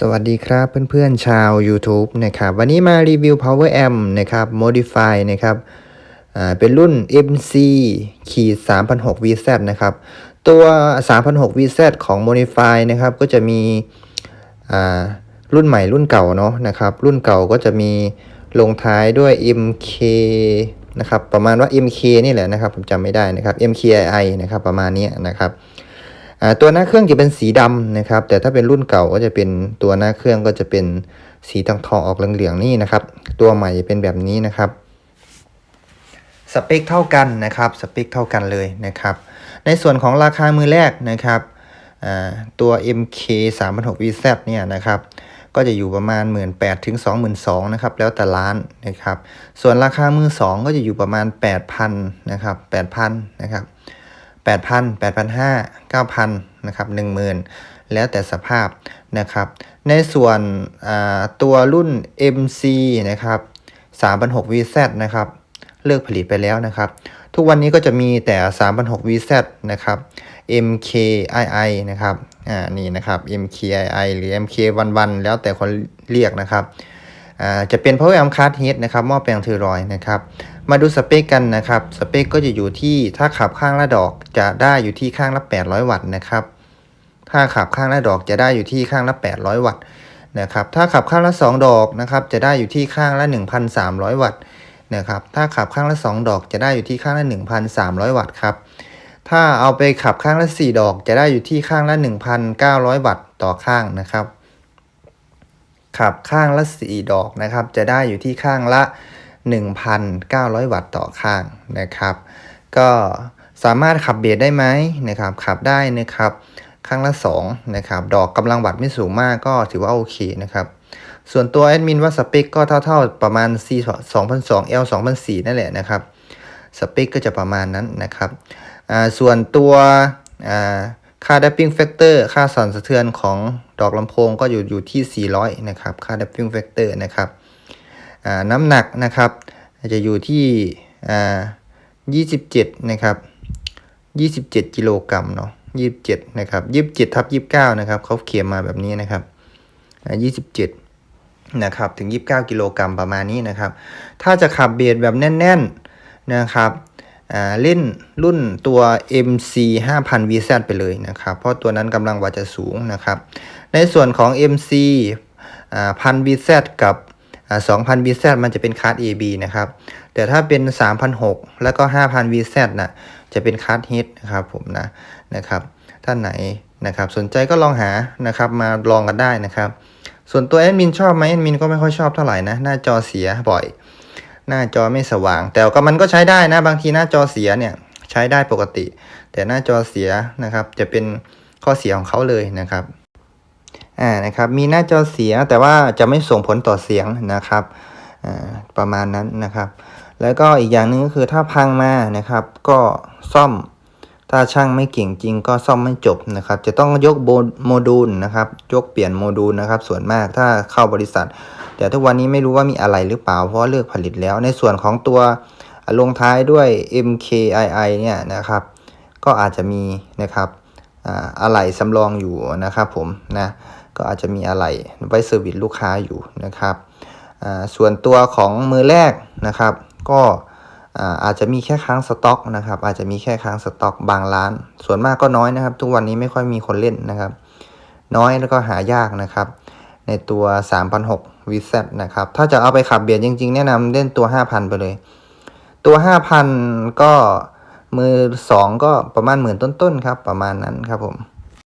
สวัสดีครับเพื่อนๆชาว YouTube นะครับวันนี้มารีวิว Power Amp นะครับ Modify นะครับเป็นรุ่น MC ขีด3,006 VZ นะครับ ตัว3,006 VZ ของ Modify นะครับ ก็จะมีรุ่นใหม่รุ่นเก่าเนาะนะครับ รุ่นเก่าก็จะมีลงท้ายด้วย MK นะครับ ประมาณว่า MK นี่แหละนะครับ ผมจำไม่ได้นะครับ MKI นะครับ ประมาณนี้นะครับ ตัวหน้าเครื่องจะเป็นสีดำนะครับ แต่ถ้าเป็นรุ่นเก่าก็จะเป็นตัวหน้าเครื่องก็จะเป็นสีทองทองออกเหลืองๆนี่นะครับ ตัวใหม่จะเป็นแบบนี้นะครับสเปคเท่ากันนะครับสเปคเท่ากันเลยนะครับ ในส่วนของราคามือแรกนะครับตัว MK 3 6 VZ เนี่ยนะครับ ก็จะอยู่ประมาณ 1 8 0 0 0ถึง22,000นะครับ แล้วแต่ร้านนะครับ ส่วนราคามือ 2 ก็จะอยู่ประมาณ 8,000นะครับ8,000นะครับ 8,000 8,500 9,000นะครับ10,000 แล้วแต่สภาพนะครับ ในส่วนตัวรุ่น MC นะครับ3,600 VZ นะครับ เลิกผลิตไปแล้วนะครับ ทุกวันนี้ก็จะมีแต่3,600 VZ นะครับ MKII นะครับอ่านี่นะครับ MKII หรือ MK11 แล้วแต่คนเรียกนะครับอ่าจะเป็น Power Amp Card Head นะครับหม้อแปลงเทอรอยนะครับ มาดูสเปคกันนะครับ สเปคก็จะอยู่ที่ถ้าขับข้างละดอกจะได้อยู่ที่ข้างละ 800 วัตต์นะครับ ถ้าขับข้างละดอกจะได้อยู่ที่ข้างละ 800 วัตต์นะครับ ถ้าขับข้างละ 2 ดอกนะครับจะได้อยู่ที่ข้างละ 1,300 วัตต์นะครับ ถ้าขับข้างละ 2 ดอกจะได้อยู่ที่ข้างละ 1,300 วัตต์ครับ ถ้าเอาไปขับข้างละ 4 ดอกจะได้อยู่ที่ข้างละ 1,900 วัตต์ต่อข้างนะครับ ขับข้างละ 4 ดอกนะครับจะได้อยู่ที่ข้างละ 1,900 วัตต์ต่อข้างนะครับ ก็สามารถขับเบสได้ไหมนะครับ ขับได้นะครับ ข้างละ2นะครับ ดอกกำลังวัตต์ไม่สูงมากก็ถือว่าโอเคนะครับ ส่วนตัวแอดมินว่าสเปคก็เท่าๆประมาณ C 2002 L 2004นั่นแหละนะครับ สเปคก็จะประมาณนั้นนะครับ ส่วนตัวอ่าค่า damping factor ค่าสั่นสะเทือนของดอกลำโพงก็อยู่อยู่ที่ 400 นะครับ ค่า damping factor นะครับ น้ำหนักนะครับ จะอยู่ที่อ่า27นะครับ27กิโลกรัมเนาะ27นะครับ27ทับ29นะครับเขาเขียนมาแบบนี้นะครับอ่า27นะครับถึง 29 กิโลกรัมประมาณนี้นะครับ ถ้าจะขับเบสแบบแน่น ๆนะครับเล่นรุ่นตัว MC 5000 VZ ไปเลยนะครับ เพราะตัวนั้นกำลังวัตต์จะสูงนะครับ ในส่วนของ MC 1000 VZ กับ 2,000 VZ มันจะเป็นคาร์ด AB นะครับ แต่ถ้าเป็น 3,600 แล้วก็ 5,000 VZ น่ะจะเป็นคาร์ด Head นะครับผมนะนะครับ ท่านไหนนะครับ สนใจก็ลองหานะครับมาลองกันได้นะครับ ส่วนตัวแอดมินชอบไหมแอดมินก็ไม่ค่อยชอบเท่าไหร่นะ หน้าจอเสียบ่อย หน้าจอไม่สว่าง แต่ก็มันก็ใช้ได้นะ บางทีหน้าจอเสียเนี่ยใช้ได้ปกติ แต่หน้าจอเสียนะครับ จะเป็นข้อเสียของเขาเลยนะครับ อ่านะครับมีหน้าจอเสียแต่ว่าจะไม่ส่งผลต่อเสียงนะครับอ่าประมาณนั้นนะครับ แล้วก็อีกอย่างหนึ่งก็คือถ้าพังมานะครับ ก็ซ่อมถ้าช่างไม่เก่งจริงก็ซ่อมไม่จบนะครับ จะต้องยกโมดูลนะครับยกเปลี่ยนโมดูลนะครับ ส่วนมากถ้าเข้าบริษัท แต่ทุกวันนี้ไม่รู้ว่ามีอะไรหรือเปล่าเพราะเลิกผลิตแล้ว ในส่วนของตัวอ่าลงท้ายด้วย MKII เนี่ยนะครับ ก็อาจจะมีนะครับ อะไหล่สำรองอยู่นะครับผมนะก็อาจจะมีอะไหล่ไว้เซอร์วิสลูกค้าอยู่นะครับส่วนตัวของมือแรกนะครับ ก็อาอาจจะมีแค่ค้างสต็อกนะครับ อาจจะมีแค่ค้างสต็อกบางร้าน ส่วนมากก็น้อยนะครับ ทุกวันนี้ไม่ค่อยมีคนเล่นนะครับ น้อยแล้วก็หายากนะครับ ในตัว3,600 VZ นะครับ ถ้าจะเอาไปขับเบียดจริงๆ แนะนำเล่นตัว 5,000 ไปเลย ตัว 5,000 ก็ มือ2ก็ประมาณหมื่นต้นๆครับ ประมาณนั้นครับผม